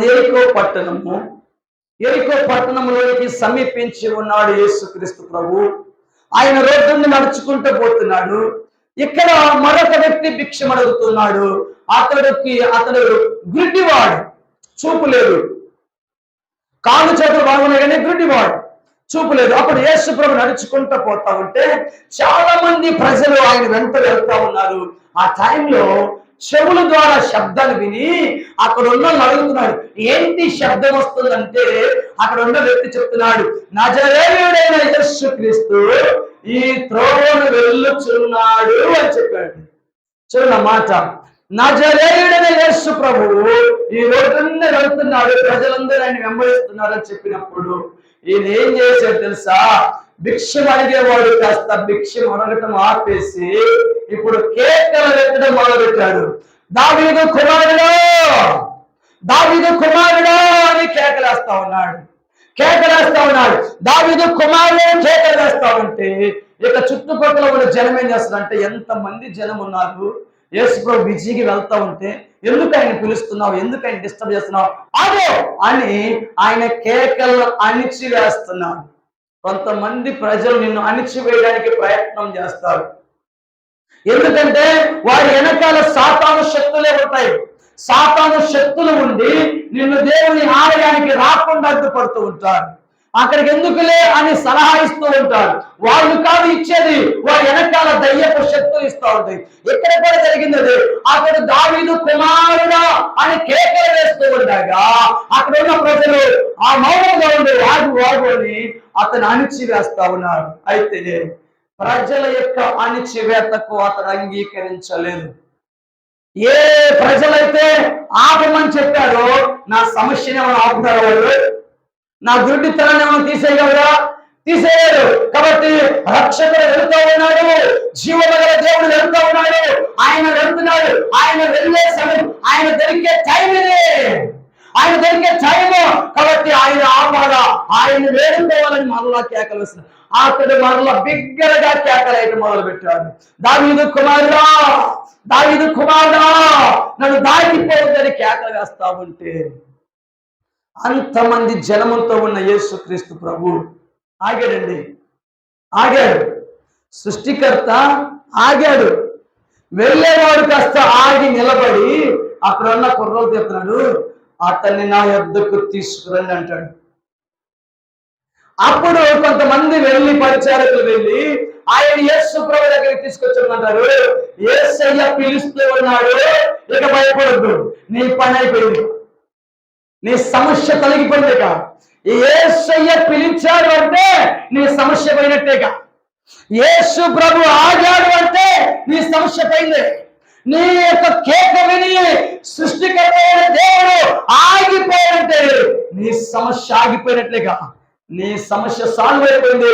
ఎరికో పట్టణము ఎరికో పట్టణంలోనికి సమీపించి ఉన్నాడు యేసుక్రీస్తు ప్రభు. ఆయన రోడ్డుని నడుచుకుంటూ పోతున్నాడు. ఇక్కడ మరొక వ్యక్తి భిక్షం అడుగుతున్నాడు అతడికి అతడు గుడ్డివాడు చూపు లేదు. కాలు చేతులు బాగున్నాయి కానీ గుడ్డివాడు చూపు లేదు. అప్పుడు యేసు ప్రభు నడుచుకుంటూ పోతా ఉంటే చాలా మంది ప్రజలు ఆయన వెంట వెళ్తా ఉన్నారు. ఆ టైంలో చెవుల ద్వారా శబ్దాలు విని అక్కడ ఉన్న వాళ్ళు అడుగుతున్నాడు ఏంటి శబ్దం వస్తుందంటే అక్కడ ఉన్న వ్యక్తి చెప్తున్నాడు నజరేయుడైన యస్సు క్రీస్తు ఈ త్రోవను వెళ్ళుచున్నాడు అని చెప్పాడు. చూడ మాట. నజరేయుడైన యేసు ప్రభువు ఈ రోడ్డున్న వెళ్తున్నాడు ప్రజలందరూ ఆయన వెంబడిస్తున్నారని చెప్పినప్పుడు ఈయన ఏం చేశాడు తెలుసా? భిక్షం అడిగేవాడు కాస్త భిక్షం అనగటం ఆపేసి ఇప్పుడు కేకలు మొదలు మొదలుపెట్టాడు. దావీదు కుమారుడు! దావీదు కుమారుడు అని కేకలేస్తా ఉన్నాడు. కేకలేస్తా ఉన్నాడు. దావీదు కుమారుడు కేకలేస్తా ఉంటే ఇక చుట్టుపక్కల ఉన్న జనం ఏం చేస్తారంటే ఎంత మంది జనం ఉన్నారు? యేసుప్రభు బిజీకి వెళ్తా ఉంటే ఎందుకు ఆయన పిలుస్తున్నావు? ఎందుకు ఆయన డిస్టర్బ్ చేస్తున్నావు? అదే అని ఆయన కేకలను అణిచివేస్తున్నాడు. కొంతమంది ప్రజలు నిన్ను అణిచివేయడానికి ప్రయత్నం చేస్తారు. ఎందుకంటే వారి వెనకాల సాతాను శక్తులే ఉంటాయి. సాతాను శక్తులు ఉండి నిన్ను దేవుని ఆలయానికి రాకుండా అడ్డుపడుతూ ఉంటారు. అక్కడికి ఎందుకులే అని సలహా ఇస్తూ ఉంటారు. వాళ్ళు కాదు ఇచ్చేది వారి వెనకాల దయ్యపు శక్తులు ఇస్తూ ఉంటాయి. ఎక్కడ కూడా జరిగింది అది? అక్కడ దావీదు కుమారుడా అని కేకలు వేస్తూ ఉండగా అక్కడ ఉన్న ప్రజలు ఆ మౌనంగా ఉండి ఆ వాగు అతను అణిచివేస్తా ఉన్నారు అయితే ప్రజల యొక్క అణిచివేతకు అతను అంగీకరించలేదు. ఏ ప్రజలైతే ఆపమని చెప్పారో నా సమస్యని ఏమైనా ఆపుతారు వాళ్ళు? నా గుడ్డితనాన్ని ఏమైనా తీసేయగలరా? తీసేయరు కాబట్టి రక్షకుడు వెళ్తూ ఉన్నాడు. జీవగల దేవుడు వెళ్తూ ఉన్నాడు. ఆయన వెళ్తున్నాడు. ఆయన వెళ్ళే సమయం. ఆయన దొరికే టైం ఇదే. ఆయన దొరికే టైం కాబట్టి ఆయన ఆపాలా ఆయన వేడుకోవాలని మరలా కేకలు వేస్తున్నారు అతడు మరలా బిగ్గరగా కేకలైన మొదలు పెట్టాడు దావీదు కుమారుడా దావీదు కుమారుడా నన్ను దాటిపోవద్దని కేకలు వేస్తా ఉంటే అంతమంది జనముతో ఉన్న యేసుక్రీస్తు ప్రభు ఆగాడండి. ఆగాడు. సృష్టికర్త ఆగాడు. వెళ్ళేవాడు కాస్త ఆగి నిలబడి అక్కడ ఉన్న కుర్రలు చెప్తున్నాడు అతన్ని నా యొద్దకు తీసుకురండి అంటాడు. అప్పుడు కొంతమంది వెళ్ళి పరిచారకులు వెళ్ళి ఆయన యేసు ప్రభు దగ్గరికి తీసుకొచ్చామంటారు ఏసయ్య పిలుస్తూ ఉన్నాడు. ఇక భయపడద్దు. నీ పని అయిపోయింది. నీ సమస్య తొలగిపోయిందిగా ఏసయ్య పిలిచాడు అంటే నీ సమస్య పోయినట్టేగా యేసు ప్రభు ఆగాడు అంటే నీ సమస్య పోయింది. నీ యొక్క కేక విని సృష్టికరమైన దేవుడు ఆగిపోయినట్టే. నీ సమస్య ఆగిపోయినట్లేగా. నీ సమస్య సాల్వ్ అయిపోయింది.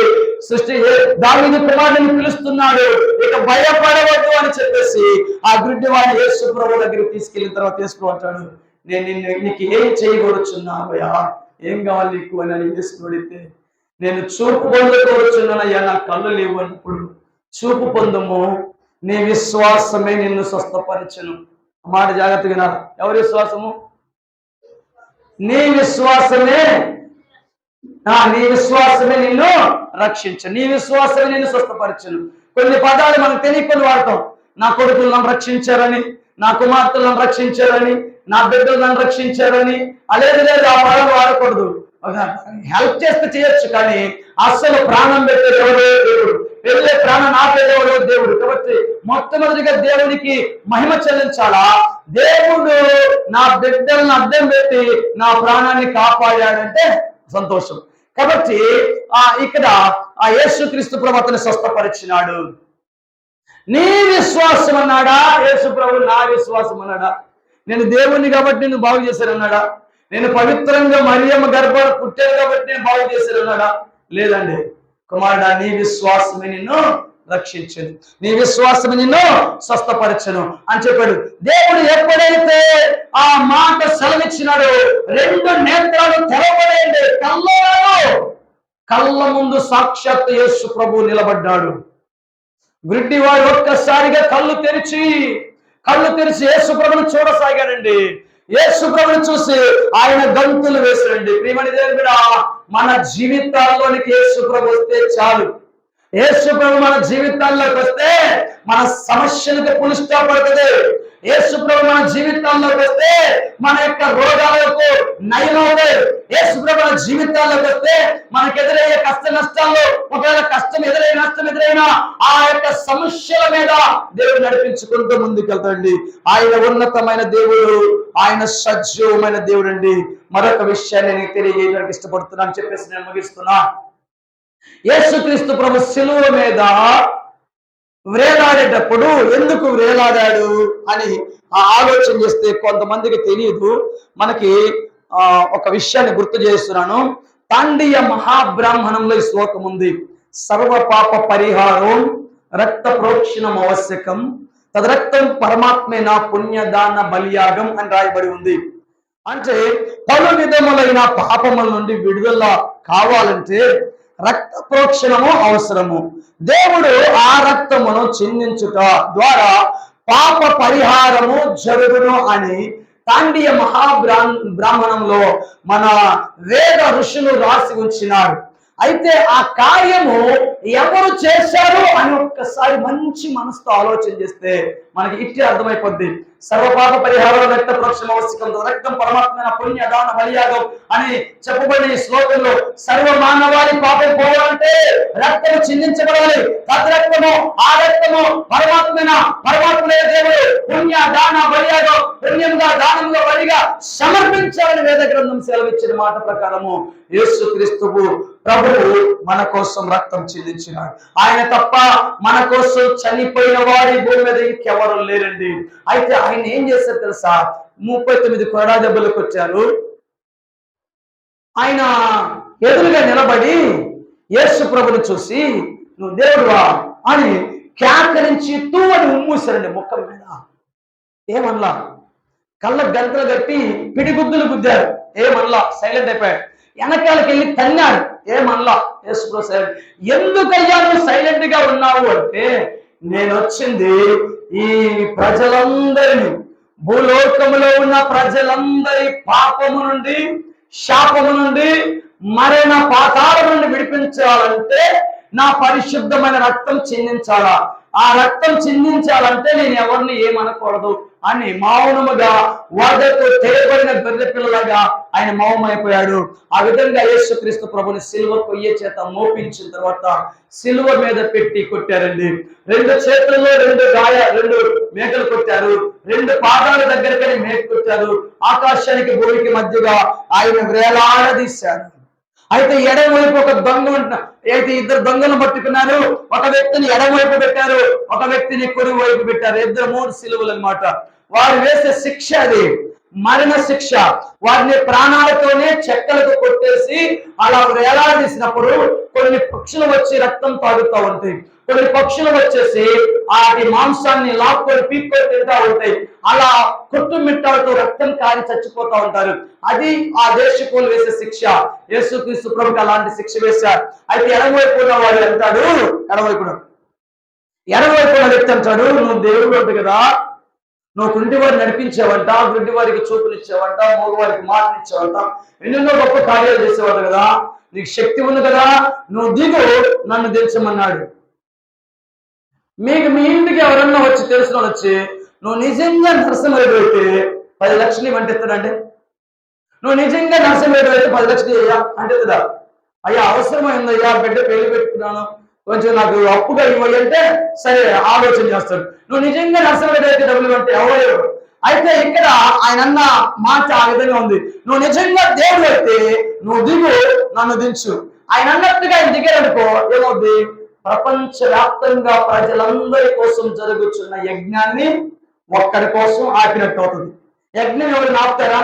సృష్టి దావిది కుమారుని పిలుస్తున్నాడు. ఇక భయపడవద్దు అని చెప్పేసి ఆ గుడ్డి వాడిని యేసు ప్రభు దగ్గరికి తీసుకెళ్ళిన తర్వాత తీసుకుంటాడు నేను నిన్ను నీకు ఏం చేయకూడచున్నావయ్యా ఏం కావాలి నీకు? అని అని యేసు నేను చూపు పొందుకోవచ్చున్నానయ్యా నా కళ్ళు లేవు అన్నప్పుడు చూపు పొందము నీ విశ్వాసమే నిన్ను స్వస్థపరచను. మాట జాగ్రత్తగా వినాలి. ఎవరి విశ్వాసము? నీ విశ్వాసమే. ఆ, నీ విశ్వాసమే నిన్ను రక్షించు నీ విశ్వాసమే నిన్ను స్వస్థపరచను. కొన్ని పదాలు మనం తెలియకుండా వాడతాం. నా కొడుకులు నన్ను రక్షించారని నా కుమార్తెలను రక్షించారని నా బిడ్డలు నన్ను రక్షించారని అలేదు లేదు ఆ పదాలు వాడకూడదు. హెల్ప్ చేస్తే చేయొచ్చు కానీ అస్సలు ప్రాణం పెట్టేది ఎవరో? దేవుడు. వెళ్ళే ప్రాణం ఆపేదేవాడు దేవుడు. కాబట్టి మొట్టమొదటిగా దేవునికి మహిమ చెల్లించాలా? దేవుడు నా బిడ్డలను అద్దం పెట్టి నా ప్రాణాన్ని కాపాడాడంటే సంతోషం. కాబట్టి ఆ ఇక్కడ ఆ యేసుక్రీస్తు ప్రభుత్వని స్వస్థపరిచినాడు. నీ విశ్వాసం అన్నాడా? యేసు ప్రభు నా విశ్వాసం అన్నాడా? నేను దేవుణ్ణి కాబట్టి నేను బాగు చేశానన్నాడా నేను పవిత్రంగా మరియమ్మ గర్భ పుట్టాను కాబట్టి నేను బాగు చేశానన్నాడా లేదండి. కుమారుడా నీ విశ్వాసమే నిన్ను రక్షించను. నీ విశ్వాసం నిన్ను స్వస్థపరచను అని చెప్పాడు. దేవుడు ఎప్పుడైతే ఆ మాట సెలవిచ్చినాడు రెండు నేత్రాలు తెరవలేండి కళ్ళలో కళ్ళ ముందు సాక్షాత్ యేసు ప్రభు నిలబడ్డాడు. గుడ్డివాడు ఒక్కసారిగా కళ్ళు తెరిచి కళ్ళు తెరిచి యేసు ప్రభును చూడసాగాడండి. ఏ ప్రభుని చూసి ఆయన గంతులు వేసాడండి ప్రియమణి దేవుని మన జీవితాల్లోనికి ఏ ప్రభు వస్తే చాలు. యేసు ప్రభు మన జీవితాల్లోకి వస్తే మన సమస్యలకు పులిష్టపడుతుంది యేసు ప్రభు మన జీవితాల్లోకి వస్తే మన యొక్క రోగాలకు నయం యేసు ప్రభు మన జీవితాల్లోకి వస్తే మనకు ఎదురయ్యే కష్ట నష్టాల్లో ఒకవేళ కష్టం ఎదురైన నష్టం ఎదురైనా ఆ యొక్క సమస్యల మీద దేవుడు నడిపించుకుంటూ ముందుకెళ్తాడండి. ఆయన ఉన్నతమైన దేవుడు ఆయన సజీవమైన దేవుడు అండి మరొక విషయాన్ని నేను తెలియజేయడానికి ఇష్టపడుతున్నాను చెప్పేసి నేను ముగిస్తున్నా. యేసుక్రీస్తు ప్రభు శిలువ మీద వ్రేలాడేటప్పుడు ఎందుకు వ్రేలాడాడు అని ఆలోచన చేస్తే కొంతమందికి తెలియదు మనకి ఆ ఒక విషయాన్ని గుర్తు చేస్తున్నాను. తాండీయ మహాబ్రాహ్మణంలో ఈ శ్లోకం ఉంది. సర్వ పాప పరిహారం రక్త ప్రోక్షణం ఆవశ్యకం తదరక్తం పరమాత్మేన పుణ్యదాన బలియాగం అని రాయబడి ఉంది. అంటే పలు విధములైన పాపముల నుండి విడుదల కావాలంటే రక్త ప్రోక్షణము అవసరము. దేవుడు ఆ రక్తమును చిందించుట ద్వారా పాప పరిహారము జరుగును అని తాండీయ మహాబ్రాహ్మ బ్రాహ్మణంలో మన వేద ఋషులు రాసి ఉంచినారు. అయితే ఆ కార్యము ఎవరు చేశారు అని ఒక్కసారి మంచి మనసుతో ఆలోచన చేస్తే మనకి ఇట్టి అర్థమైపోద్ది. సర్వపాప పరిహారం రక్త ప్రోక్షణ అవశ్యకం రక్తం పరమాత్మైన పుణ్య దాన బలియాగం అని చెప్పబడిన ఈ శ్లోకంలో సర్వ మానవాళి పాపం పోవాలంటే రక్తము చిందించబడాలి. తద్రక్తము ఆ రక్తము పరమాత్మైన? పరమాత్మనే దేవుడు. పుణ్య దాన బలియాగం పుణ్యంగా దానంలో బలిగా సమర్పించాలని వేద గ్రంథం సెలవిచ్చిన మాట ప్రకారము యేసు క్రీస్తువు ప్రభువు మన కోసం రక్తం చెల్లించినాడు. ఆయన తప్ప మన కోసం చనిపోయిన వారి భూమి మీద ఇంకెవరు లేరండి. అయితే ఆయన ఏం చేశారు తెలుసా? ముప్పై తొమ్మిది కొడా దెబ్బలకు వచ్చారు. ఆయన ఎదురుగా నిలబడి యేసు ప్రభుని చూసి నువ్వు దేవుడువా? అని కేకరించి తూవని ఉమ్మూసారండి ముఖం మీద. ఏమనలా? కళ్ళ గంటలు కట్టి పిడిగుద్దులు గుద్దారు. ఏమనలా? సైలెంట్ అయిపోయాడు. వెనకాలకి వెళ్ళి తన్నాడు ఏమనలా యేసు సైలెంట్ ఎందుకయ్యా నువ్వు సైలెంట్గా ఉన్నావు అంటే నేను వచ్చింది ఈ ప్రజలందరినీ భూలోకములో ఉన్న ప్రజలందరి పాపము నుండి శాపము నుండి మరైన పాతాల నుండి విడిపించాలంటే నా పరిశుద్ధమైన రక్తం చిందించాలా? ఆ రక్తం చిందించాలంటే నేను ఎవరిని ఏమనకూడదు? అని మౌనముగా వదకు తేబడిన గొర్రె పిల్లలాగా ఆయన మౌనమైపోయాడు. ఆ విధంగా యేసుక్రీస్తు ప్రభుని సిల్వ కొయ్య చేత మోపించిన తర్వాత సిల్వ మీద పెట్టి కొట్టారండి. రెండు చేతుల్లో రెండు గాయ రెండు మేకలు కొట్టారు. రెండు పాదాల దగ్గరకని మేక కొట్టారు. ఆకాశానికి భూమికి మధ్యగా ఆయన వేలాడదీశారు. అయితే ఎడమ వైపు ఒక దొంగ అయితే ఇద్దరు దొంగలు పట్టుకున్నారు. ఒక వ్యక్తిని ఎడమ వైపు పెట్టారు. ఒక వ్యక్తిని కుడి వైపు పెట్టారు. ఇద్దరు మూడు సిలువలు అనమాట వారు వేసే శిక్ష అది. మరణ శిక్ష. వారిని ప్రాణాలతోనే చెక్కలకు కొట్టేసి అలా వేలాడదీసినప్పుడు కొన్ని పక్షులు వచ్చి రక్తం తాగుతూ ఉంటాయి. కొన్ని పక్షులు వచ్చేసి వాటి మాంసాన్ని లాక్కొని పీక్కొని తింటా ఉంటాయి. అలా కుట్టుమిట్టాలతో రక్తం కాని చచ్చిపోతా ఉంటారు. అది ఆ దేశకులు వేసే శిక్ష. యేసుక్రీస్తు ప్రభుకి అలాంటి శిక్ష వేశారు. అయితే ఎడమవైపు ఉన్న వాడు అంటాడు ఎడవైపున ఎడమవైపు వ్యక్తి అంటాడు నువ్వు దేవుడు అంటు కదా నువ్వు కుంటి వారిని నడిపించావంట గుడ్డి వారికి చూపునిచ్చావంట మూడు వారికి ఎన్నెన్నో గొప్ప కార్యాలు చేసేవాడు కదా. నీకు శక్తి ఉంది కదా. నువ్వు దిగు నన్ను దించమన్నాడు. మీకు మీ ఇంటికి ఎవరన్నా వచ్చి తెలుసుకొని వచ్చి నువ్వు నిజంగా నరసింహరెడ్డి అయితే పది లక్షలు ఇవ్వంటే నువ్వు నిజంగా నరసింహరెడ్డి అయితే పది లక్షలు అయ్యా అంటే కదా అయ్యా అవసరమైందయ్యా బిడ్డ పెళ్ళి పెట్టుకున్నాను. కొంచెం నాకు అప్పుగా ఇవ్వాలి అంటే సరే ఆలోచన చేస్తాడు. నువ్వు నిజంగా నరసింహరెడ్డి డబ్బులు అంటే ఎవరు అయితే ఇక్కడ ఆయన అన్న మాట ఆ విధంగా ఉంది. నువ్వు నిజంగా దేవుడు అయితే నువ్వు దిగు నన్ను దించు. ఆయన అన్నట్టుగా ఆయన దిగారనుకో ఏమవుద్ది? ప్రపంచ వ్యాప్తంగా ప్రజలందరి కోసం జరుగుతున్న యజ్ఞాన్ని ఒక్కడి కోసం ఆపినట్టు అవుతుంది. యజ్ఞం ఎవరు ఆపుతారా?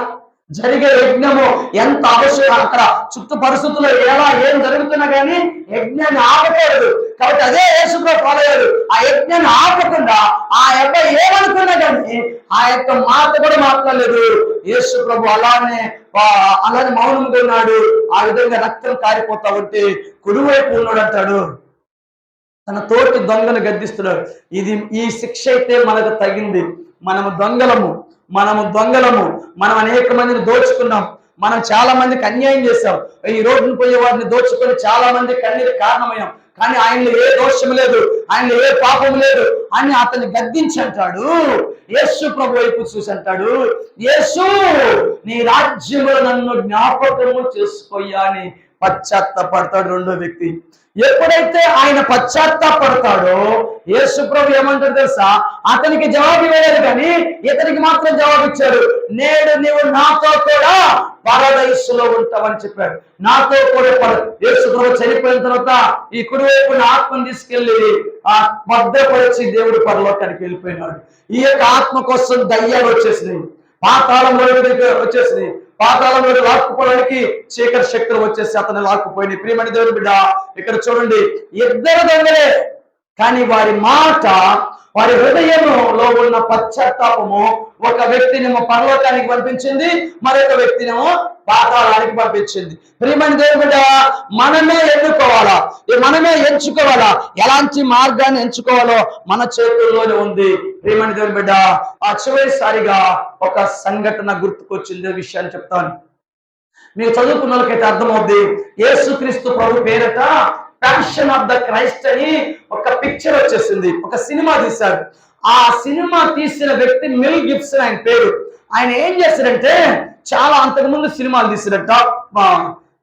జరిగే యజ్ఞము ఎంత అవసరం? అక్కడ చుట్టూ పరిస్థితుల్లో ఎలా ఏం జరుగుతున్నా కానీ యజ్ఞాన్ని ఆపకూడదు. కాబట్టి అదే యేసులో ఫాలో అయ్యాడు ఆ యజ్ఞాన్ని ఆపకుండా ఆ అబ్బాయి ఏమనుకున్నా కానీ ఆ యొక్క మాట కూడా మాట్లాడలేదు. యేసు ప్రభు అలానే అలానే మౌనంగా ఉన్నాడు. ఆ విధంగా రక్తం కారిపోతా ఉంటే కుడివైపు ఉన్నాడు అంటాడు. తన తోటి దొంగను గద్దిస్తున్నాడు ఇది ఈ శిక్ష అయితే మనకు తగింది. మనము దొంగలము మనము దొంగలము మనం అనేక మందిని దోచుకున్నాం మనం చాలా మందికి అన్యాయం చేశాం. ఈ రోడ్డును పోయే వారిని దోచుకొని చాలా మంది కన్నీరు కారణమయ్యాం. కానీ ఆయనలో ఏ దోషం లేదు ఆయనలో ఏ పాపం లేదు. అని అతన్ని గద్దించి అంటాడు. యేసు ప్రభు వైపు చూసి అంటాడు యేసు నీ రాజ్యంలో నన్ను జ్ఞాపకము చేసుకోయ్యా అని పశ్చాత్తపడతాడు రెండో వ్యక్తి. ఎప్పుడైతే ఆయన పశ్చాత్తాపడతాడో యేసుప్రభు ఏమంటాడు తెలుసా? అతనికి జవాబు ఇవ్వలేదు కానీ ఇతనికి మాత్రం జవాబు ఇచ్చాడు. నేడు నీవు నాతో కూడా పరదయస్సులో ఉంటావని చెప్పాడు. నాతో కూడా పడదు యేసుప్రభు చనిపోయిన తర్వాత ఈ కుడివైపున ఆత్మను తీసుకెళ్ళి ఆ భద్రపరిచి దేవుడు పరలోకానికి వెళ్ళిపోయినాడు. ఈ యొక్క ఆత్మ కోసం దయ్యాలు వచ్చేసినాయి. పాతాళంలో వచ్చేసినాయి. పాతాల మీద లాక్కుపోవడానికి శేఖర్ శక్తులు వచ్చేసి అతను లాక్కుపోయింది ప్రియమణి దేవుని బిడ్డ ఇక్కడ చూడండి. ఇద్దరు దొంగలే. కానీ వారి మాట వారి హృదయంలో ఉన్న పశ్చాత్తాపము ఒక వ్యక్తినేమో పరలోకానికి పంపించింది మరొక వ్యక్తినేమో పాతాళానికి పంపించింది. ప్రియమణి దేవుని మనమే ఎన్నుకోవాలా? మనమే ఎంచుకోవాలా? ఎలాంటి మార్గాన్ని ఎంచుకోవాలో మన చేతుల్లోనే ఉంది. ప్రియమణి దేవుని బిడ్డ ఆ చివరిసారిగా ఒక సంఘటన గుర్తుకొచ్చింది విషయాన్ని చెప్తాను. మీరు చదువుకున్న వాళ్ళకైతే అర్థమవుద్ది. యేసుక్రీస్తు ప్రభు పేరట ప్యాషన్ ఆఫ్ ద క్రైస్ట్ అని ఒక పిక్చర్ వచ్చేసింది ఒక సినిమా తీశాడు. ఆ సినిమా తీసిన వ్యక్తి మిల్ గిప్సన్ ఆయన పేరు. ఆయన ఏం చేశారంటే చాలా అంతకుముందు సినిమాలు తీసినట్ట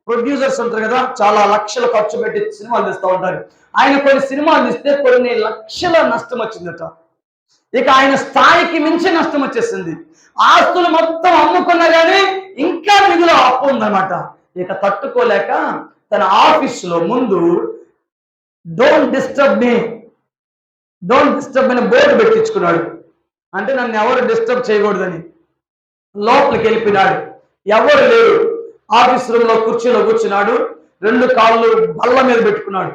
ప్రొడ్యూసర్స్ ఉంటారు కదా చాలా లక్షలు ఖర్చు పెట్టి సినిమాలు తీస్తూ ఉంటారు. ఆయన కొన్ని సినిమాలు తీస్తే కొన్ని లక్షల నష్టం వచ్చిందట. ఇక ఆయన స్థాయికి మించి నష్టం వచ్చేసింది. ఆస్తులు మొత్తం అమ్ముకున్నా కానీ ఇంకా నిధులు అప్పు ఉందన్నమాట. ఇక తట్టుకోలేక తన ఆఫీసులో ముందు don't disturb me don't disturb అని బోర్డు పెట్టించుకున్నాడు. అంటే నన్ను ఎవరు డిస్టర్బ్ చేయకూడదని లోపలికి వెళ్ళిపోయినాడు. ఎవరు లేరు. ఆఫీస్ రూమ్లో కుర్చీలో కూర్చున్నాడు. రెండు కాళ్ళు బల్ల మీద పెట్టుకున్నాడు.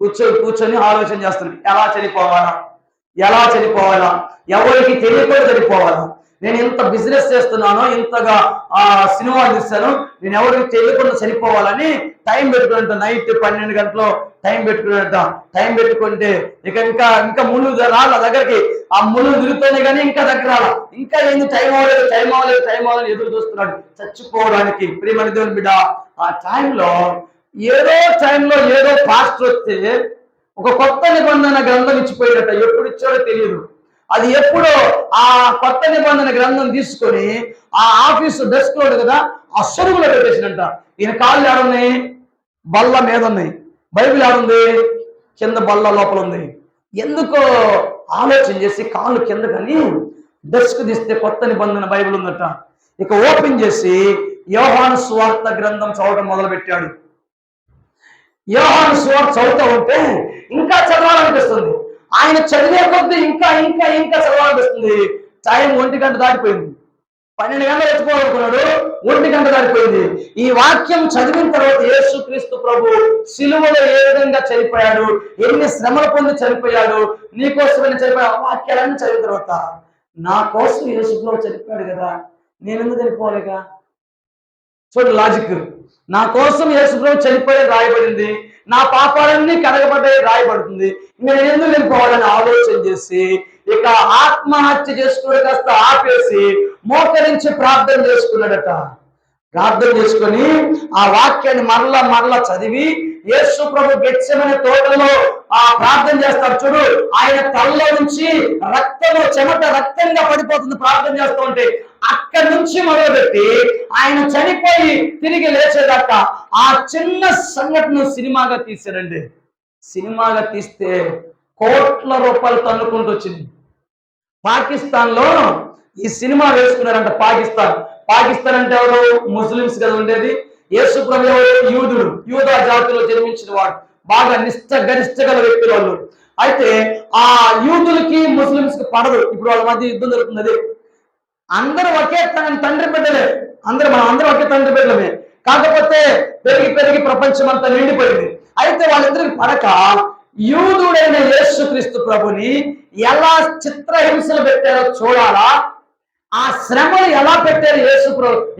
కూర్చొని కూర్చొని ఆలోచన చేస్తున్నాడు. ఎలా చనిపోవాలా? ఎలా చనిపోవాలా? ఎవరికి తెలియకుండా చనిపోవాలా? నేను ఇంత బిజినెస్ చేస్తున్నానో ఇంతగా ఆ సినిమా తీస్తాను నేను ఎవరికి తెలియకుండా చనిపోవాలని టైం పెట్టుకున్నట్ట నైట్ పన్నెండు గంటలు టైం పెట్టుకున్నట్ట టైం పెట్టుకుంటే ఇక ఇంకా ఇంకా ముళ్ళు రాళ్ళ దగ్గరికి. ఆ ముళ్ళు తిరుగుతూనే కానీ ఇంకా దగ్గర రాల. ఇంకా ఏంది టైం అవ్వలేదు టైం అవ్వలేదు టైం అవ్వలేదు ఎదురు చూస్తున్నాడు. చచ్చిపోవడానికి ప్రియమణి దేవుని బిడ్డ ఆ టైంలో ఏదో టైంలో ఏదో పాస్ట్ వస్తే ఒక కొత్త నిబంధన గ్రంథం ఇచ్చిపోయినట్ట. ఎప్పుడు ఇచ్చాడో తెలియదు. అది ఎప్పుడో ఆ కొత్త నిబంధన గ్రంథం తీసుకొని ఆ ఆఫీసు డెస్క్లో కదా ఆ సొరుగులో పెట్టేసినంట ఈయన కాళ్ళు ఆడున్నాయి బల్ల మీద ఉన్నాయి. బైబిల్ ఆడుంది కింద బల్ల లోపల ఉంది. ఎందుకో ఆలోచన చేసి కాళ్ళు కింద కానీ డెస్క్ తీస్తే కొత్త నిబంధన బైబిల్ ఉందట. ఇక ఓపెన్ చేసి యోహాను స్వార్థ గ్రంథం చదవడం మొదలు పెట్టాడు యోహాను స్వార్థ చదువుతూ ఉంటే ఇంకా చదవాలనిపిస్తుంది. ఆయన చదివే కొద్దీ ఇంకా ఇంకా ఇంకా చదవాలనిపిస్తుంది టైం ఒంటి గంట దాటిపోయింది. పన్నెండు గంటలు ఎత్తుకోవాలనుకున్నాడు ఒంటి గంట దాటిపోయింది. ఈ వాక్యం చదివిన తర్వాత యేసు క్రీస్తు ప్రభు సిలువలో ఏ విధంగా చనిపోయాడు? ఎన్ని శ్రమలు పొంది చనిపోయాడు? నీకోసమని చనిపోయాడు చనిపోయా వాక్యాలన్నీ చదివిన తర్వాత నా కోసం యేసు ప్రభు చనిపోయాడు కదా. నేను ఎందుకు చనిపోలేగా చూడు లాజిక్ నా కోసం యేసుప్రభు చనిపోయాడు రాయబడింది. నా పాపాలన్నీ కడగబడ్డాయి రాయబడుతుంది. నేను ఎందుకు వెళ్ళిపోవాలని ఆలోచన చేసి ఇక ఆత్మహత్య చేసుకుని కాస్త ఆపేసి మోకరించి ప్రార్థన చేసుకున్నాడట. ప్రార్థన చేసుకొని ఆ వాక్యాన్ని మరలా మరలా చదివి యేసు ప్రభు గెచ్చమనే తోటలో ఆ ప్రార్థన చేస్తారు చూడు. ఆయన తలలో నుంచి రక్తము చెమట రక్తంగా పడిపోతుంది ప్రార్థన చేస్తూ ఉంటే. అక్కడి నుంచి మొదలుపెట్టి ఆయన చనిపోయి తిరిగి లేచేదాకా ఆ చిన్న సంఘటన సినిమాగా తీసారండి సినిమాగా తీస్తే కోట్ల రూపాయలు తన్నుకుంటూ వచ్చింది. పాకిస్తాన్లో ఈ సినిమా వేసుకున్నారంట పాకిస్తాన్. పాకిస్తాన్ అంటే ఎవరు? ముస్లిమ్స్ కదా ఉండేది. యేసు ప్రభు యూదుడు. యూదా జాతిలో జన్మించిన వాడు. బాగా నిష్ట గరిష్ట గల వ్యక్తులు వాళ్ళు. అయితే ఆ యూదులకి ముస్లిమ్స్కి పడదు. ఇప్పుడు వాళ్ళ మధ్య యుద్ధం జరుగుతున్నది. అందరూ ఒకే తన తండ్రి బిడ్డలే. అందరూ మనం అందరూ ఒకే తండ్రి బిడ్డలమే. కాకపోతే పెరిగి పెరిగి ప్రపంచం అంతా నిండిపోయింది. అయితే వాళ్ళిద్దరికి పడక యూదుడైన యేసుక్రీస్తు ప్రభుని ఎలా చిత్రహింసలు పెట్టారో చూడాలా? ఆ శ్రమలు ఎలా పెట్టారు యేసు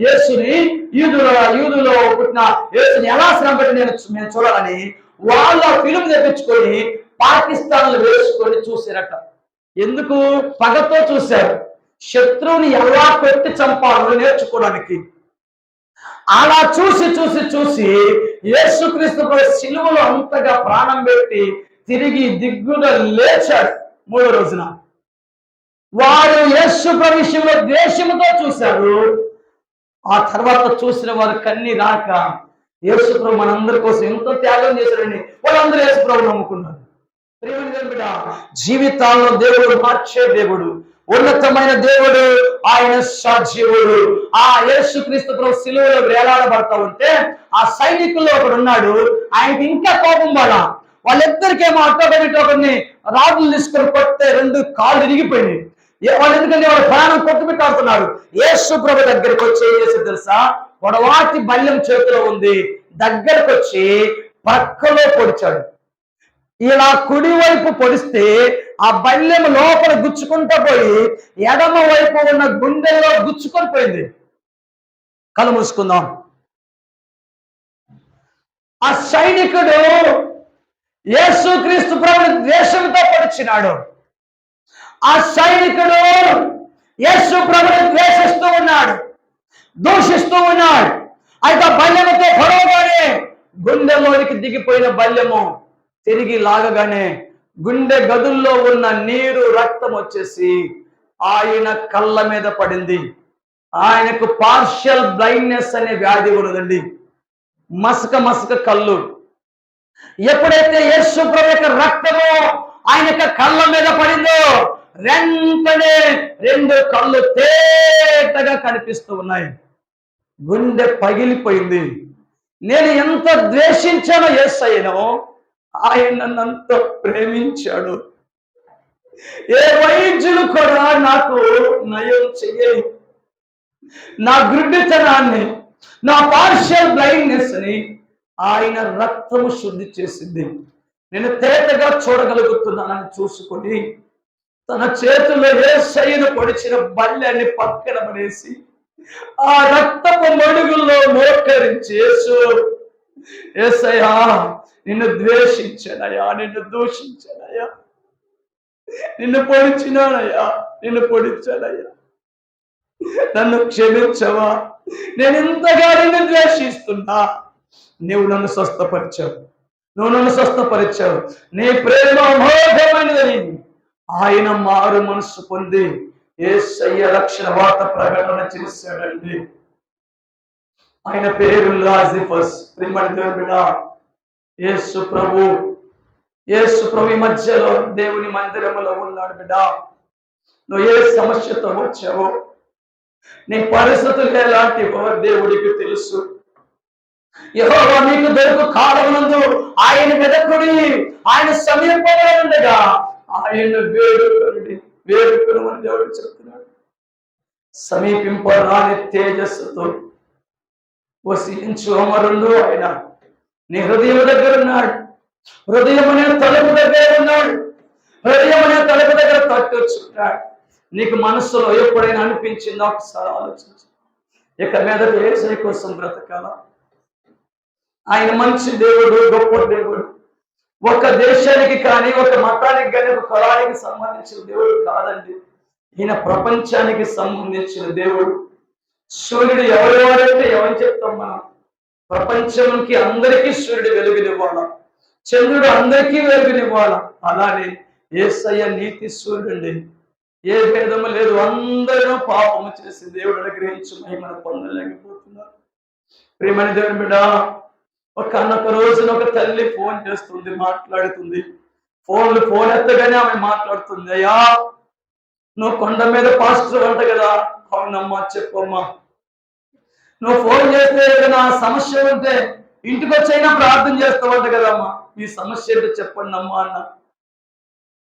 యేసుని? యూదుల యూదులో పుట్టిన యేసుని ఎలా శ్రమ పెట్టి నేను నేను చూడాలని వాళ్ళ ఫిలిం తెప్పించుకొని పాకిస్తాన్లో వేసుకొని చూసారట. ఎందుకు? పగతో చూశారు. శత్రువుని ఎలా పెట్టి చంపాలో నేర్చుకోవడానికి. అలా చూసి చూసి చూసి యేసుక్రీస్తు ప్రభు అంతగా ప్రాణం పెట్టి తిరిగి దిగ్గున లేచాడు మూడో రోజున. వారు యేసు ప్రభు విషయంలో చూశారు. ఆ తర్వాత చూసిన వారు కన్ని రాక యేసుప్రభు మనందరి కోసం ఎంతో త్యాగం చేశారని వాళ్ళందరూ యేసుప్రభు నమ్ముకున్నారు. జీవితాలను దేవుడు మార్చే దేవుడు ఉన్నతమైన దేవుడు ఆయన సజీవుడు ఆ యేసు క్రీస్తు ప్రభు శిలువలో వేలాడబడతా ఉంటే ఆ సైనికుల్లో ఒకడు ఉన్నాడు ఆయనకి ఇంకా కోపం వాళ్ళ వాళ్ళిద్దరికేమో అట్టొకటి ఒకరిని రాజులు తీసుకొని కొట్టే రెండు కాళ్ళు విరిగిపోయినాయి. వాళ్ళు ఎందుకంటే వాళ్ళ ప్రాణం కొట్టుమిట్టాడుతున్నారు. యేసు ప్రభు దగ్గరికి వచ్చి ఏం చేసి తెలుసా? పొడవాటి బల్యం చేతిలో ఉంది. దగ్గరకు వచ్చి పక్కలో పొడిచాడు. ఇలా కుడి వైపు పొడిస్తే ఆ బల్యం లోపల గుచ్చుకుంటూ పోయి ఎడమ వైపు ఉన్న గుండెల్లో గుచ్చుకొని పోయింది. కళ్ళు మూసుకుందాం. ఆ సైనికుడు యేసుక్రీస్తు ప్రభుని ద్వేషంతో పొడిచినాడు. ఆ సైనికుడు యేసు ప్రభుని ద్వేషిస్తూ దూషిస్తూ ఉన్నాడు అయితే బల్యముతో పొడవగానే గుండెలోనికి దిగిపోయిన బల్యము తిరిగి లాగగానే గుండె గదుల్లో ఉన్న నీరు రక్తం వచ్చేసి ఆయన కళ్ళ మీద పడింది. ఆయనకు పార్షియల్ బ్లైండ్నెస్ అనే వ్యాధి ఉన్నదండి. మసక మసక కళ్ళు. ఎప్పుడైతే యేసు యొక్క రక్తము ఆయన యొక్క కళ్ళ మీద పడిందో వెంటనే రెండు కళ్ళు తేటగా కనిపిస్తూ ఉన్నాయి. గుండె పగిలిపోయింది. నేను ఎంత ద్వేషించానో యేసయ్యను ఆయన నన్నంత ప్రేమించాడు. ఏ వైద్యులు కూడా నాకు నయం చెయ్యని నా గుడ్డితనాన్ని నా పార్షియల్ బ్లైండ్నెస్ని ఆయన రక్తము శుద్ధి చేసింది. నేను తేటగా చూడగలుగుతున్నానని చూసుకొని తన చేతుల్లో ఏ సైను పొడిచిన బల్లెని పక్కన పడేసి ఆ రక్తపు మడుగుల్లో మోకరించి యేసు ఏసయ్యా నిన్ను ద్వేషించానయ్యా నిన్ను దూషించానయ్యా. నిన్ను పొడిచినానయ్యా నిన్ను పొడిచానయ్యా. నన్ను క్షమించవా? నేను ఇంతగా నిన్ను ద్వేషిస్తున్నా. నీవు నన్ను స్వస్థపరిచావు. నువ్వు నన్ను స్వస్థపరిచావు. నీ ప్రేమ అమోఘమైనదని ఆయన మారు మనసు పొంది ఏసయ్య రక్షణ వార్త ప్రకటన చేశాడండి. ఆయన పేరు లాజిఫస్. ప్రిమడి దేవుడ యేసు ప్రభు యేసు ప్రభు మధ్యలో దేవుని మందిరంలో ఉన్నాడు బిడ్డ. నువ్వు ఏ సమస్యతో వచ్చావో నీ పరిస్థితులు ఎలాంటి దేవుడికి తెలుసు. ఎవరో నీకు దొరుకు కాలమునందు ఆయన వెదకుడి ఆయన సమీపంలో ఉండగా. ఆయన వేడుకనుడి. వేడుకను అని దేవుడు చెప్తున్నాడు. సమీపింపరాని తేజస్సుతో. వసించు అమరుడు ఆయన. నీ హృదయం దగ్గర ఉన్నాడు. హృదయం అనే తలుపు దగ్గర ఉన్నాడు. హృదయం అనే తలుపు దగ్గర తట్టొచ్చున్నాడు. నీకు మనసులో ఎప్పుడైనా అనిపించిందో? ఒకసారి ఆలోచించు. ఇక మీద ఏసై కోసం బ్రతకాల? ఆయన మంచి దేవుడు గొప్ప దేవుడు. ఒక దేశానికి కానీ ఒక మతానికి కానీ ఒక కులానికి సంబంధించిన దేవుడు కాదండి. ఈయన ప్రపంచానికి సంబంధించిన దేవుడు. సూర్యుడు ఎవరెవరంటే ఎవరు చెప్తాం మనం? ప్రపంచంకి అందరికీ సూర్యుడు వెలుగునివ్వాల? చంద్రుడు అందరికీ వెలుగునివ్వాల? అలానే ఏసయ్య నీతి సూర్యుడండి. ఏ భేదము లేదు. అందరూ పాపము చేసి దేవుడు అనుగ్రహించి మహిమను పొందలేకపోతున్నారు. ప్రియమని దేవుని బిడ్డ ఒక అన్నొక రోజున ఒక తల్లి ఫోన్ చేస్తుంది మాట్లాడుతుంది. ఫోన్లు ఫోన్ ఎత్తగానే ఆమె మాట్లాడుతుంది అయ్యా నువ్వు కొండ మీద పాస్టర్ అంట కదా అవునమ్మా చెప్పమ్మా. నువ్వు ఫోన్ చేస్తే ఏదైనా సమస్య ఉంటే ఇంటికి వచ్చైనా ప్రార్థన చేస్తావంట కదమ్మా. మీ సమస్య ఏంటో చెప్పండి అమ్మా అన్న.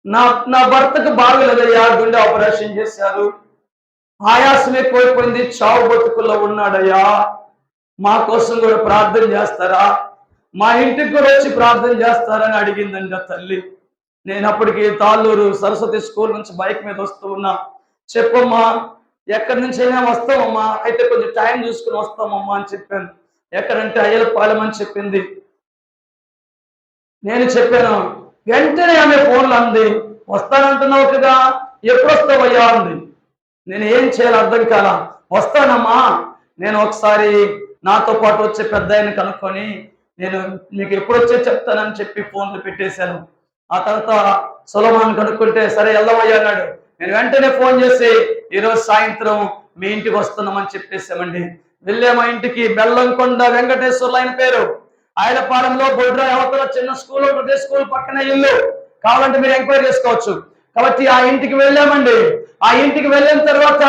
నా నా భర్తకు బాగలేదయ్యా గుండె ఆపరేషన్ చేశారు. ఆయాసం ఎక్కువైపోయింది చావు బతుకుల్లో ఉన్నాడయ్యా. మా కోసం కూడా ప్రార్థన చేస్తారా? మా ఇంటికి కూడా వచ్చి ప్రార్థన చేస్తారని అడిగిందండి ఆ తల్లి. నేను అప్పటికి తాళ్ళూరు సరస్వతి స్కూల్ నుంచి బైక్ మీద వస్తూ ఉన్నా. చెప్పమ్మా ఎక్కడి నుంచి అయినా వస్తామమ్మా అయితే కొంచెం టైం చూసుకుని వస్తామమ్మా అని చెప్పాను. ఎక్కడంటే అయ్యలపాలెం అని చెప్పింది. నేను చెప్పాను వెంటనే ఆమె ఫోన్లు అంది. వస్తానంటున్నావు కదా ఎప్పుడు వస్తావయ్యా అంది. నేను ఏం చేయాలో అర్థం కాల. వస్తానమ్మా. నేను ఒకసారి నాతో పాటు వచ్చే పెద్ద ఆయన కనుక్కొని నేను మీకు ఎప్పుడు వచ్చే చెప్తానని చెప్పి ఫోన్లు పెట్టేశాను. ఆ తర్వాత సులభాన్ని కనుక్కుంటే సరే వెళ్దామయ్యా అన్నాడు. నేను వెంటనే ఫోన్ చేసి ఈరోజు సాయంత్రం మీ ఇంటికి వస్తున్నామని చెప్పేసామండి వెళ్ళే మా ఇంటికి బెల్లంకొండ వెంకటేశ్వర్లు ఆయన పేరు. ఆయలపాలెంలో బొడ్రా యువతలో చిన్న స్కూల్ ఉంటుంది స్కూల్ పక్కనే ఇల్లు. కావాలంటే మీరు ఎంక్వైరీ చేసుకోవచ్చు. కాబట్టి ఆ ఇంటికి వెళ్ళామండి. ఆ ఇంటికి వెళ్ళిన తర్వాత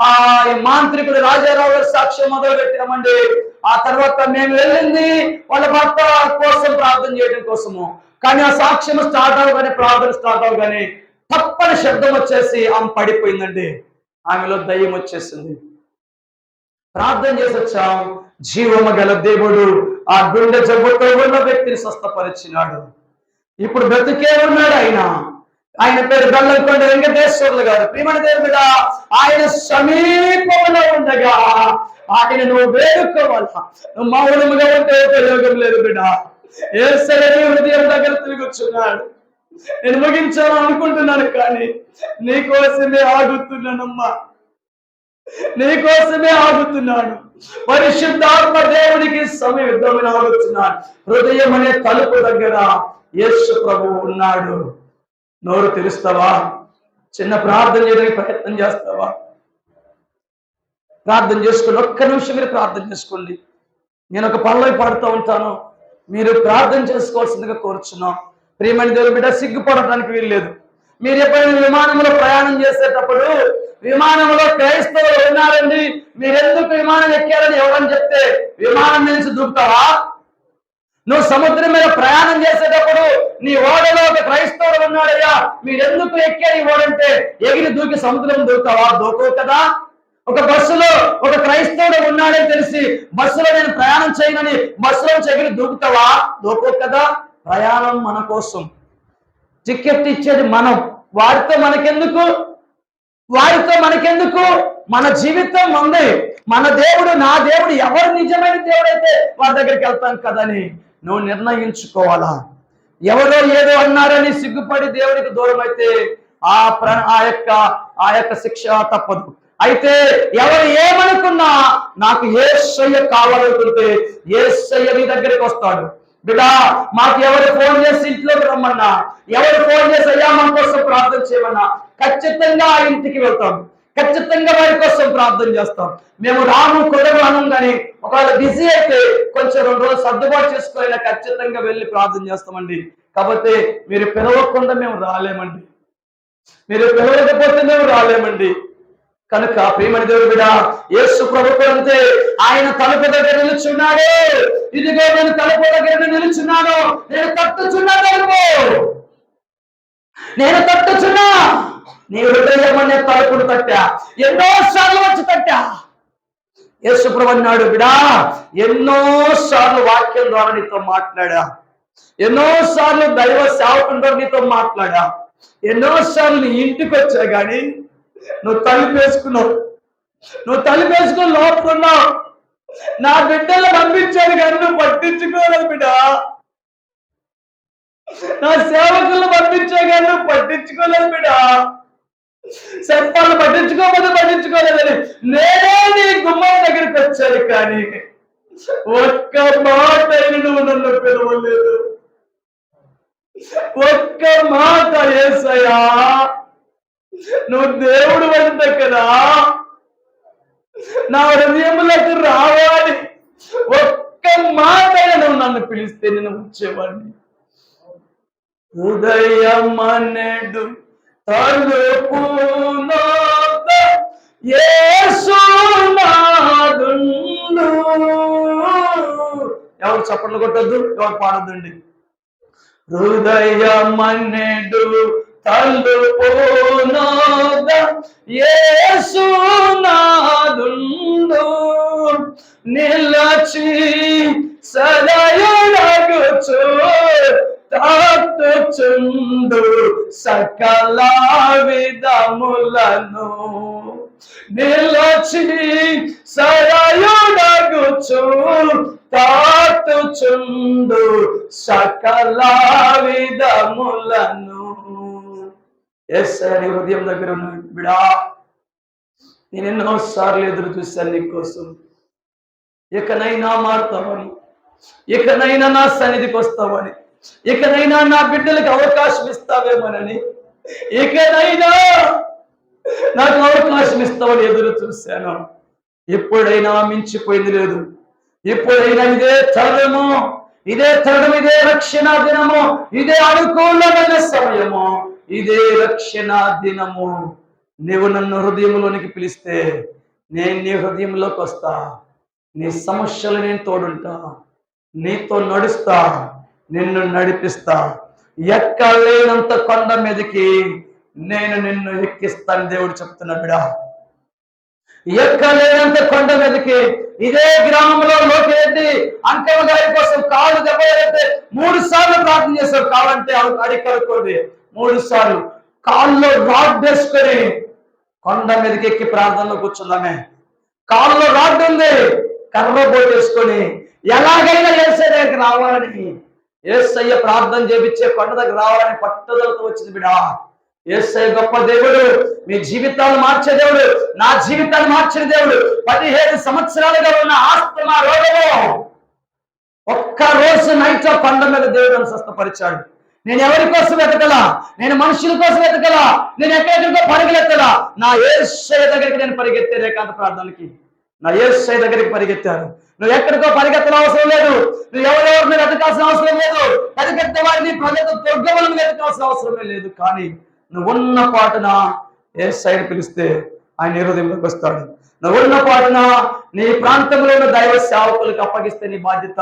ఆ ఈ మాంత్రికుడు రాజారావు గారు సాక్ష్యం మొదలు పెట్టామండి ఆ తర్వాత మేము వెళ్ళింది వాళ్ళ భర్త కోసం ప్రార్థన చేయడం కోసము. కానీ ఆ సాక్ష్యం స్టార్ట్ అవగానే ప్రార్థన స్టార్ట్ అవగానే తప్పని శబ్దం వచ్చేసి ఆమె పడిపోయిందండి. ఆమెలో దయ్యం వచ్చేసింది. ప్రార్థన చేసి వచ్చాం. జీవము గల దేవుడు ఆ గుండె జబ్బుతో ఉన్న వ్యక్తిని స్వస్థపరిచినాడు. ఇప్పుడు బ్రతికే ఉన్నాడు ఆయన. ఆయన పేరు బెల్లంకొండ వెంకటేశ్వర్లు గారు. ప్రియమణ దేవుడ ఆయన సమీపంలో ఉండగా ఆయన నువ్వు వేడుకోవాలా? నువ్వు మౌనముగా ఉంటే ఉపయోగం లేదు బిడ్డ. ఏ సరే హృదయం దగ్గర తిరిగొచ్చున్నాడు నేను ముగించాలని అనుకుంటున్నాను కానీ నీకోసమే ఆగుతున్నానమ్మా. నీకోసమే ఆగుతున్నాను. పరిశుద్ధాత్మ దేవునికి సమయుద్ధమైన ఆగుతున్నాను. హృదయం అనే తలుపు దగ్గర యేసు ప్రభు ఉన్నాడు. నోరు తెరుస్తావా? చిన్న ప్రార్థన చేయడానికి ప్రయత్నం చేస్తావా? ప్రార్థన చేసుకోండి ఒక్క నిమిషం మీరు ప్రార్థన చేసుకోండి. నేను ఒక పనులై పాడుతూ ఉంటాను. మీరు ప్రార్థన చేసుకోవాల్సిందిగా కోరుచున్నాం. ప్రియమణి దేవుడు బిడ్డ సిగ్గుపడటానికి వీల్లేదు. మీరు ఎప్పుడైనా విమానంలో ప్రయాణం చేసేటప్పుడు విమానంలో క్రైస్తవులు ఉన్నారండి. మీరెందుకు విమానం ఎక్కారని ఎవరని చెప్తే విమానం నుంచి దూకుతావా? నువ్వు సముద్రం మీద ప్రయాణం చేసేటప్పుడు నీ ఓడలో ఒక క్రైస్తవుడు ఉన్నాడయ్యా. మీరెందుకు ఎక్కారు ఈ ఓడంటే? ఎగిరి దూకి సముద్రం దూకుతావా? దూకవు కదా. ఒక బస్సులో ఒక క్రైస్తవుడు ఉన్నాడని తెలిసి బస్సులో నేను ప్రయాణం చేయనని బస్సులో ఎగిరి దూకుతావా? దూకవు కదా. ప్రయాణం మన కోసం. టికెట్ ఇచ్చేది మనం. వారితో మనకెందుకు? వారితో మనకెందుకు? మన జీవితం ఉంది. మన దేవుడు నా దేవుడు ఎవరు నిజమైన దేవుడైతే వారి దగ్గరికి వెళ్తాం కదని. నువ్వు నిర్ణయించుకోవాలా? ఎవరో ఏదో అన్నారని సిగ్గుపడి దేవుడికి దూరం అయితే ఆ ప్ర ఆ యొక్క ఆ యొక్క శిక్ష తప్పదు. అయితే ఎవరు ఏమనుకున్నా నాకు ఏసయ్య కావాలనుకుంటే ఏసయ్య నీ దగ్గరికి వస్తాడు. బిడా మాకు ఎవరు ఫోన్ చేసి ఇంట్లోకి రమ్మన్నా ఎవరు ఫోన్ చేసి అయ్యా మన కోసం ప్రార్థన చేయమన్నా ఖచ్చితంగా ఆ ఇంటికి వెళ్తాం ఖచ్చితంగా వారి కోసం ప్రార్థన చేస్తాం. మేము రాము కుదరు అనం కానీ ఒకవేళ బిజీ అయితే కొంచెం రెండు రోజులు సర్దుబాటు చేసుకుని ఖచ్చితంగా వెళ్ళి ప్రార్థన చేస్తామండి. కాకపోతే మీరు పిలవకుండా మేము రాలేమండి. మీరు పిలవకపోతే మేము రాలేమండి. కనుక ప్రేమని దేవుడు బిడ యేసు ప్రభుత్వం అంతే ఆయన తలుపు దగ్గర నిలుచున్నాడు. ఇదిగో నేను తలుపు దగ్గర నిలుచున్నాను. నేను తట్టుచున్నా తలుపు నేను తట్టుచున్నా. నీ హృదయమనే అనే తట్టా. ఎన్నో సార్లు వచ్చి తట్టా. యేసుప్రభు అన్నాడు బిడా ఎన్నో సార్లు వాక్యం ద్వారా నీతో మాట్లాడా. ఎన్నో సార్లు దైవ సేవకుని ద్వారా నీతో మాట్లాడా. ఎన్నో సార్లు నీ ఇంటికి వచ్చా కానీ నువ్వు తలుపేసుకున్నావు నువ్వు తలుపేసుకుని లోపుకున్నావు. నా బిడ్డలు పంపించాను కానీ నువ్వు పట్టించుకోలేదు బిడా. నా సేవకులను పంపించా కానీ నువ్వు పట్టించుకోలేదు బిడ్డ చెప్పాలి పట్టించుకోకపోతే పట్టించుకోలేదని. నేనే నీ గుమ్మం దగ్గరికి వచ్చాను కానీ ఒక్క మాట నువ్వు నన్ను పిలవలేదు. ఒక్క మాట ఏసయా నువ్వు దేవుడు అంట కదా. నా హృదయములకు రావాలి. ఒక్క మాట నువ్వు నన్ను పిలిస్తే నేను వచ్చేవాడిని. ఉదయం అనేడు తలుపు ఎవరు చప్పట్లు కొట్టద్దు ఎవరు పాడద్దండి. హృదయ మన్నెడు తలుపునోద యేసునాదుండు నిలచి సదయుడగుచు తాటుచుండు సకల విధములను. నిలచి సరయుడగుచు తాటుచుండు సకల విధములను. ఎస్ నీ హృదయం దగ్గర ఉన్న బిడా నేను ఎన్నోసార్లు ఎదురు చూశాను నీకోసం ఇకనైనా మారుతావని ఇకనైనా నా సన్నిధికి వస్తావని. ఇకనైనా నా బిడ్డలకు అవకాశం ఇస్తావేమోనని? ఇకనైనా నాకు అవకాశం ఇస్తావని ఎదురు చూశాను. ఎప్పుడైనా మించిపోయింది లేదు. ఎప్పుడైనా ఇదే తరుణము ఇదే తరుణం ఇదే రక్షణ దినము ఇదే అనుకూలమైన సమయము ఇదే రక్షణ దినము. నీవు నన్ను హృదయంలోనికి పిలిస్తే నేను నీ హృదయంలోకి వస్తా. నీ సమస్యలు నేను తోడుంటా. నీతో నడుస్తా. నిన్ను నడిపిస్తా. ఎక్కలేనంత కొండ మీదకి నేను నిన్ను ఎక్కిస్తాను దేవుడు చెప్తున్నా బిడా. ఎక్కలేనంత కొండ మీదకి ఇదే గ్రామంలో లోకేంటి అంకమ్మ గారి కోసం కాళ్ళు దెబ్బతే మూడు సార్లు ప్రార్థన చేశారు. కావాలంటే అడిగి మూడు సార్లు. కాళ్ళలో రాడ్ వేసుకొని కొండ మీదకి ఎక్కి ప్రార్థనలో కూర్చుందామే. కాళ్ళలో రాడ్ ఉంది. కర్ర పోటేసుకొని ఎలాగైనా చేసే రావాలని ఏసయ్య ప్రార్థన చేపించే కొండ దగ్గర రావాలని పట్టుదలతో వచ్చింది బిడా. ఏసై గొప్ప దేవుడు మీ జీవితాలు మార్చే దేవుడు నా జీవితాన్ని మార్చిన దేవుడు. పదిహేడు సంవత్సరాలుగా ఉన్న ఆస్తమా రోగము. ఒక్క రోజు నైట్ కొండ మీద దేవుడు స్వస్థపరిచాడు. నేను ఎవరి కోసం వెతకలా? నేను మనుషుల కోసం వెతకలా? నేను ఎక్కడెక్కడికో పరిగెత్తలా? నా ఏసై దగ్గరికి నేను పరిగెత్తే రేఖాంత ప్రార్థనకి నా ఏసై దగ్గరికి పరిగెత్తాను. నువ్వు ఎక్కడికో పరిగెత్తన అవసరం లేదు. నువ్వు ఎవరెవరిని వెతకాల్సిన అవసరం లేదు. పరిగెత్తే వారిని ప్రజలు దుర్గములను వెతకాల్సిన అవసరమే లేదు. కానీ నువ్వు ఉన్న పాటున ఏ సైడ్ పిలిస్తే ఆయన హృదయంలోకి వస్తాడు. నువ్వు ఉన్న పాటున నీ ప్రాంతంలో ఉన్న దైవ సేవకులకు అప్పగిస్తే నీ బాధ్యత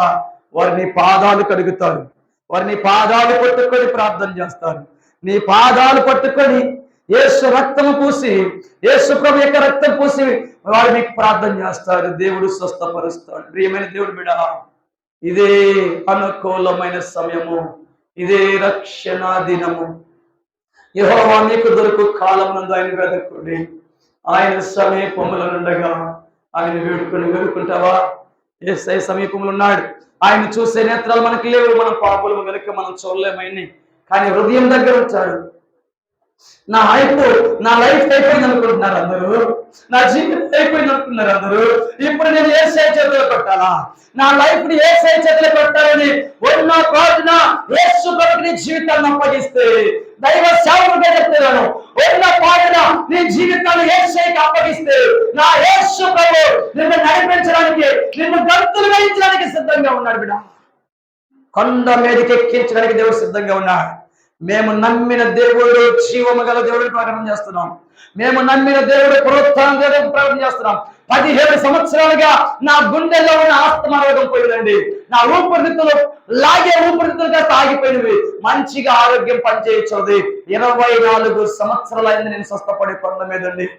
వారిని నీ పాదాలు కడుగుతారు వారిని నీ పాదాలు పట్టుకొని ప్రార్థన చేస్తారు నీ పాదాలు పట్టుకొని యేసు రక్తము పూసి యేసు ప్రభు యొక్క రక్తం పూసి వాడు మీకు ప్రార్థన చేస్తారు దేవుడు స్వస్థపరుస్తాడు. ప్రియమైన దేవుడు బిడ ఇదే అనుకూలమైన సమయము ఇదే రక్షణ దినము. యహోవా మీకు దొరకు కాలం నందు ఆయన వెతకండి ఆయన సమీపములో ఉండగా ఆయన వేడుకొని వేడుకుంటావా ఏసై సమీపంలో ఉన్నాడు. ఆయన చూసే నేత్రాలు మనకి లేవు మనం పాపులు కనుక మనం చూడలేమైనా కానీ హృదయం దగ్గర వచ్చాడు నా లైఫ్ నా లైఫ్ అయిపోయింది అనుకుంటున్నారు అందరూ. నా జీవితం అయిపోయింది అనుకుంటున్నారు అందరూ. ఇప్పుడు నేను ఏ సై చేతిలో పెట్టాలా నా లైఫ్ని ఏ సై చేతిలో పెట్టాలని ఉన్న కాదున యేసు నీ జీవితాన్ని అప్పగిస్తే దైవ సేవకుడిగా చెప్తున్నాను ఉన్న పాటన నీ జీవితాన్ని ఏసైకి అప్పగిస్తే నా యేసు ప్రభు నిన్ను నడిపించడానికి నిన్ను గంతులు వేయించడానికి సిద్ధంగా ఉన్నాడు బిడ్డ కొండ మీదకి ఎక్కించడానికి దేవుడు సిద్ధంగా ఉన్నాడు. మేము నమ్మిన దేవుడు జీవము గల దేవుడిని ప్రకటన చేస్తున్నాం. మేము నమ్మిన దేవుడు పునరుత్థానం దేవుడిని ప్రకటన చేస్తున్నాం. పదిహేడు సంవత్సరాలుగా నా గుండెల్లో ఉన్న ఆస్తమ రోగం పోయిందండి. నా ఊపిరితిత్తులు లాగే ఊపిరితిత్తులుగా తాగిపోయినవి. మంచిగా ఆరోగ్యం పనిచేయచ్చు ఇరవై నాలుగు సంవత్సరాలైంది నేను స్వస్థపడి పనుల మీదండి.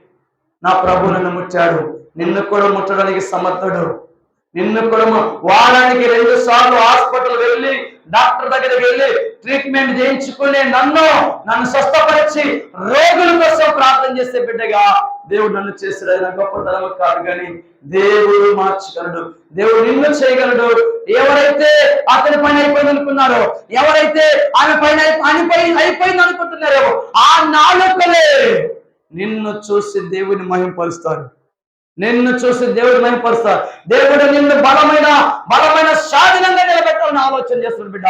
నా ప్రభు నన్ను ముట్టాడు. నిన్ను కూడా ముట్టడానికి సమర్థుడు. నిన్ను కూడా వారానికి రెండు సార్లు హాస్పిటల్ వెళ్ళి డాక్టర్ దగ్గరికి వెళ్ళి ట్రీట్మెంట్ చేయించుకునే నన్ను నన్ను స్వస్థపరిచి రోగుల కోసం ప్రార్థన చేసే బిడ్డగా దేవుడు నన్ను చేశాడు. ఆయన గొప్పతనం కాదు కానీ దేవుడు మార్చగలడు. దేవుడు నిన్ను చేయగలడు. ఎవరైతే అతని పని అయిపోయింది అనుకున్నారో ఎవరైతే ఆమె పైన పని అయిపోయింది అనుకుంటున్నారో ఆ నాలుకలే నిన్ను చూసి దేవుని మహింపరుస్తారు. నిన్ను చూసి దేవుడు మహింపరుస్తారు దేవుడు నిన్ను బలమైన బలమైన సాధనంగా నిలబెట్టాలని ఆలోచన చేస్తున్నాడు బిడ్డ.